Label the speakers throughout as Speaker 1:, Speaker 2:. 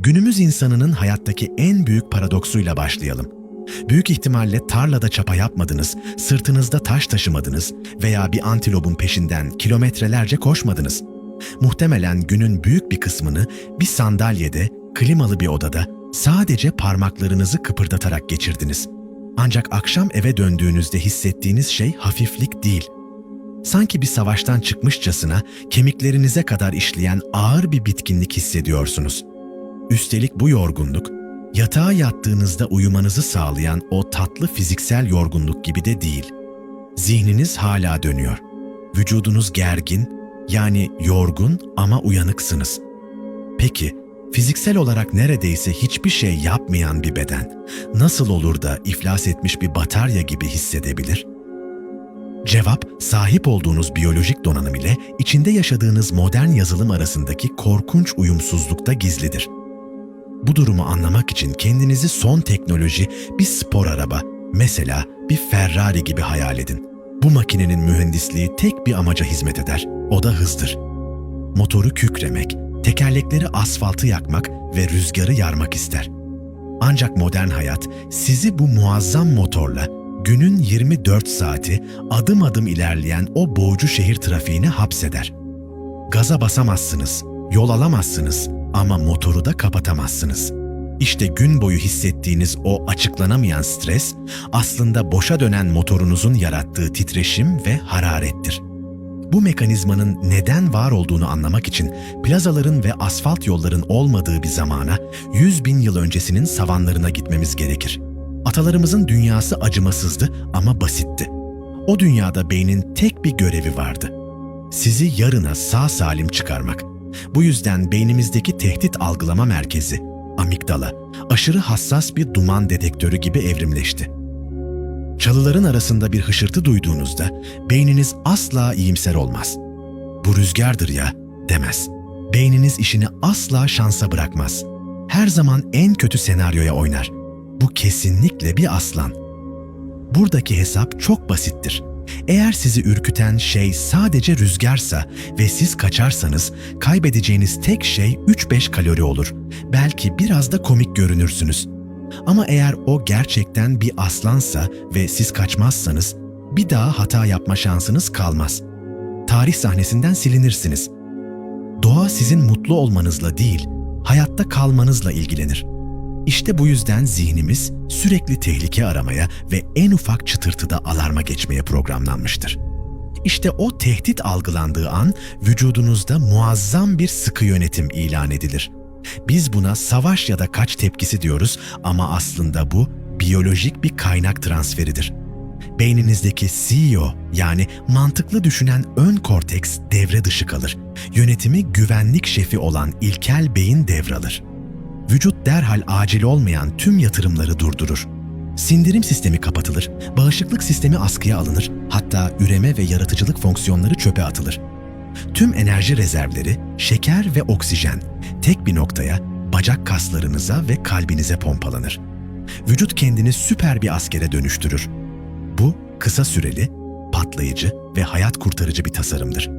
Speaker 1: Günümüz insanının hayattaki en büyük paradoksuyla başlayalım. Büyük ihtimalle tarlada çapa yapmadınız, sırtınızda taş taşımadınız veya bir antilopun peşinden kilometrelerce koşmadınız. Muhtemelen günün büyük bir kısmını bir sandalyede, klimalı bir odada sadece parmaklarınızı kıpırdatarak geçirdiniz. Ancak akşam eve döndüğünüzde hissettiğiniz şey hafiflik değil. Sanki bir savaştan çıkmışçasına kemiklerinize kadar işleyen ağır bir bitkinlik hissediyorsunuz. Üstelik bu yorgunluk, yatağa yattığınızda uyumanızı sağlayan o tatlı fiziksel yorgunluk gibi de değil. Zihniniz hala dönüyor. Vücudunuz gergin, yani yorgun ama uyanıksınız. Peki, fiziksel olarak neredeyse hiçbir şey yapmayan bir beden nasıl olur da iflas etmiş bir batarya gibi hissedebilir? Cevap, sahip olduğunuz biyolojik donanım ile içinde yaşadığınız modern yazılım arasındaki korkunç uyumsuzlukta gizlidir. Bu durumu anlamak için kendinizi son teknoloji bir spor araba, mesela bir Ferrari gibi hayal edin. Bu makinenin mühendisliği tek bir amaca hizmet eder, o da hızdır. Motoru kükremek, tekerlekleri asfaltı yakmak ve rüzgarı yarmak ister. Ancak modern hayat sizi bu muazzam motorla günün 24 saati adım adım ilerleyen o boğucu şehir trafiğine hapseder. Gaza basamazsınız, yol alamazsınız ama motoru da kapatamazsınız. İşte gün boyu hissettiğiniz o açıklanamayan stres aslında boşa dönen motorunuzun yarattığı titreşim ve hararettir. Bu mekanizmanın neden var olduğunu anlamak için plazaların ve asfalt yolların olmadığı bir zamana 100 bin yıl öncesinin savanlarına gitmemiz gerekir. Atalarımızın dünyası acımasızdı ama basitti. O dünyada beynin tek bir görevi vardı. Sizi yarına sağ salim çıkarmak. Bu yüzden beynimizdeki tehdit algılama merkezi, amigdala, aşırı hassas bir duman dedektörü gibi evrimleşti. Çalıların arasında bir hışırtı duyduğunuzda beyniniz asla iyimser olmaz. Bu rüzgardır ya demez. Beyniniz işini asla şansa bırakmaz. Her zaman en kötü senaryoya oynar. Bu kesinlikle bir aslan. Buradaki hesap çok basittir. Eğer sizi ürküten şey sadece rüzgarsa ve siz kaçarsanız kaybedeceğiniz tek şey 3-5 kalori olur. Belki biraz da komik görünürsünüz. Ama eğer o gerçekten bir aslansa ve siz kaçmazsanız bir daha hata yapma şansınız kalmaz. Tarih sahnesinden silinirsiniz. Doğa sizin mutlu olmanızla değil, hayatta kalmanızla ilgilenir. İşte bu yüzden zihnimiz sürekli tehlike aramaya ve en ufak çıtırtıda alarma geçmeye programlanmıştır. İşte o tehdit algılandığı an vücudunuzda muazzam bir sıkı yönetim ilan edilir. Biz buna savaş ya da kaç tepkisi diyoruz ama aslında bu biyolojik bir kaynak transferidir. Beyninizdeki CEO yani mantıklı düşünen ön korteks devre dışı kalır. Yönetimi güvenlik şefi olan ilkel beyin devralır vücut derhal acil olmayan tüm yatırımları durdurur. Sindirim sistemi kapatılır, bağışıklık sistemi askıya alınır, hatta üreme ve yaratıcılık fonksiyonları çöpe atılır. Tüm enerji rezervleri, şeker ve oksijen tek bir noktaya, bacak kaslarınıza ve kalbinize pompalanır. Vücut kendini süper bir askere dönüştürür. Bu kısa süreli, patlayıcı ve hayat kurtarıcı bir tasarımdır.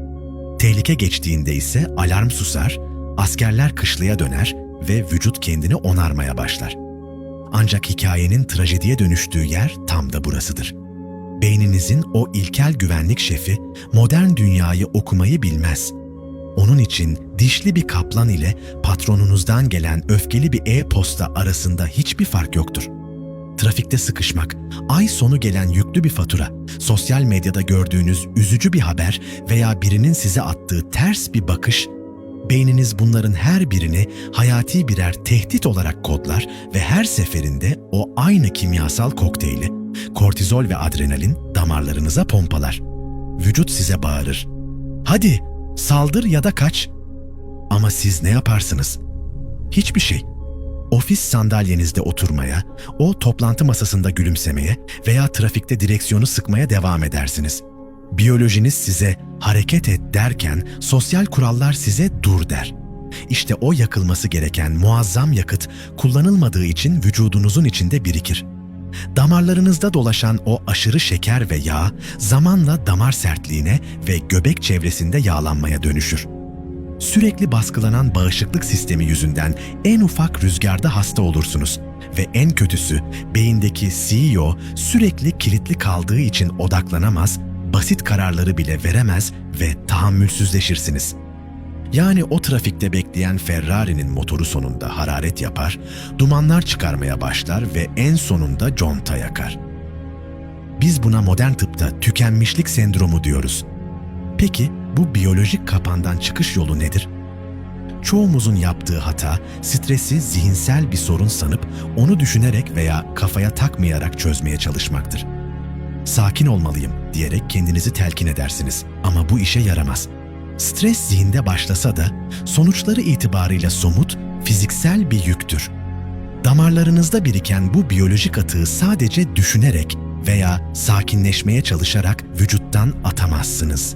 Speaker 1: Tehlike geçtiğinde ise alarm susar, askerler kışlaya döner ve vücut kendini onarmaya başlar. Ancak hikayenin trajediye dönüştüğü yer tam da burasıdır. Beyninizin o ilkel güvenlik şefi modern dünyayı okumayı bilmez. Onun için dişli bir kaplan ile patronunuzdan gelen öfkeli bir e-posta arasında hiçbir fark yoktur. Trafikte sıkışmak, ay sonu gelen yüklü bir fatura, sosyal medyada gördüğünüz üzücü bir haber veya birinin size attığı ters bir bakış Beyniniz bunların her birini hayati birer tehdit olarak kodlar ve her seferinde o aynı kimyasal kokteyli, kortizol ve adrenalin damarlarınıza pompalar. Vücut size bağırır. Hadi saldır ya da kaç. Ama siz ne yaparsınız? Hiçbir şey. Ofis sandalyenizde oturmaya, o toplantı masasında gülümsemeye veya trafikte direksiyonu sıkmaya devam edersiniz. Biyolojiniz size hareket et derken sosyal kurallar size dur der. İşte o yakılması gereken muazzam yakıt kullanılmadığı için vücudunuzun içinde birikir. Damarlarınızda dolaşan o aşırı şeker ve yağ zamanla damar sertliğine ve göbek çevresinde yağlanmaya dönüşür. Sürekli baskılanan bağışıklık sistemi yüzünden en ufak rüzgarda hasta olursunuz. Ve en kötüsü beyindeki CEO sürekli kilitli kaldığı için odaklanamaz, basit kararları bile veremez ve tahammülsüzleşirsiniz. Yani o trafikte bekleyen Ferrari'nin motoru sonunda hararet yapar, dumanlar çıkarmaya başlar ve en sonunda conta yakar. Biz buna modern tıpta tükenmişlik sendromu diyoruz. Peki bu biyolojik kapandan çıkış yolu nedir? Çoğumuzun yaptığı hata stresi zihinsel bir sorun sanıp onu düşünerek veya kafaya takmayarak çözmeye çalışmaktır. Sakin olmalıyım diyerek kendinizi telkin edersiniz ama bu işe yaramaz. Stres zihinde başlasa da sonuçları itibarıyla somut, fiziksel bir yüktür. Damarlarınızda biriken bu biyolojik atığı sadece düşünerek veya sakinleşmeye çalışarak vücuttan atamazsınız.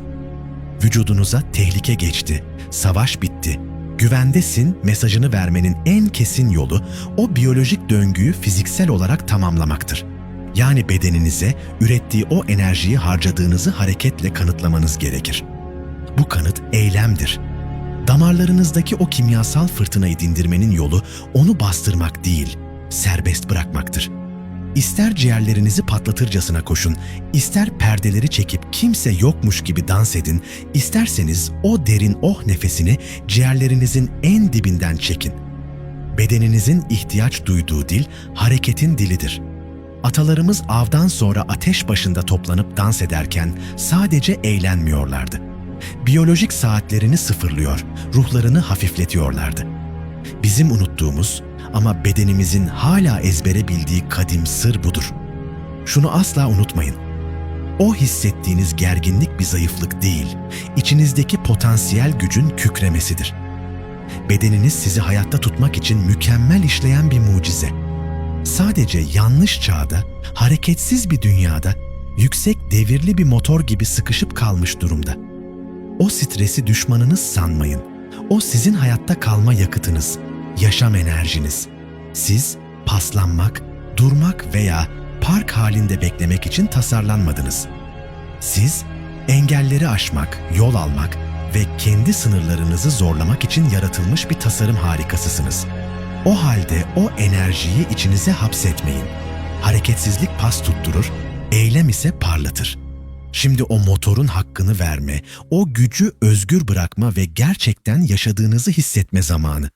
Speaker 1: Vücudunuza tehlike geçti, savaş bitti, güvendesin mesajını vermenin en kesin yolu o biyolojik döngüyü fiziksel olarak tamamlamaktır. Yani bedeninize ürettiği o enerjiyi harcadığınızı hareketle kanıtlamanız gerekir. Bu kanıt eylemdir. Damarlarınızdaki o kimyasal fırtınayı dindirmenin yolu onu bastırmak değil, serbest bırakmaktır. İster ciğerlerinizi patlatırcasına koşun, ister perdeleri çekip kimse yokmuş gibi dans edin, isterseniz o derin oh nefesini ciğerlerinizin en dibinden çekin. Bedeninizin ihtiyaç duyduğu dil hareketin dilidir. Atalarımız avdan sonra ateş başında toplanıp dans ederken sadece eğlenmiyorlardı. Biyolojik saatlerini sıfırlıyor, ruhlarını hafifletiyorlardı. Bizim unuttuğumuz ama bedenimizin hala ezbere bildiği kadim sır budur. Şunu asla unutmayın. O hissettiğiniz gerginlik bir zayıflık değil, içinizdeki potansiyel gücün kükremesidir. Bedeniniz sizi hayatta tutmak için mükemmel işleyen bir mucize. Sadece yanlış çağda, hareketsiz bir dünyada, yüksek devirli bir motor gibi sıkışıp kalmış durumda. O stresi düşmanınız sanmayın. O sizin hayatta kalma yakıtınız, yaşam enerjiniz. Siz paslanmak, durmak veya park halinde beklemek için tasarlanmadınız. Siz engelleri aşmak, yol almak ve kendi sınırlarınızı zorlamak için yaratılmış bir tasarım harikasısınız. O halde o enerjiyi içinize hapsetmeyin. Hareketsizlik pas tutturur, eylem ise parlatır. Şimdi o motorun hakkını verme, o gücü özgür bırakma ve gerçekten yaşadığınızı hissetme zamanı.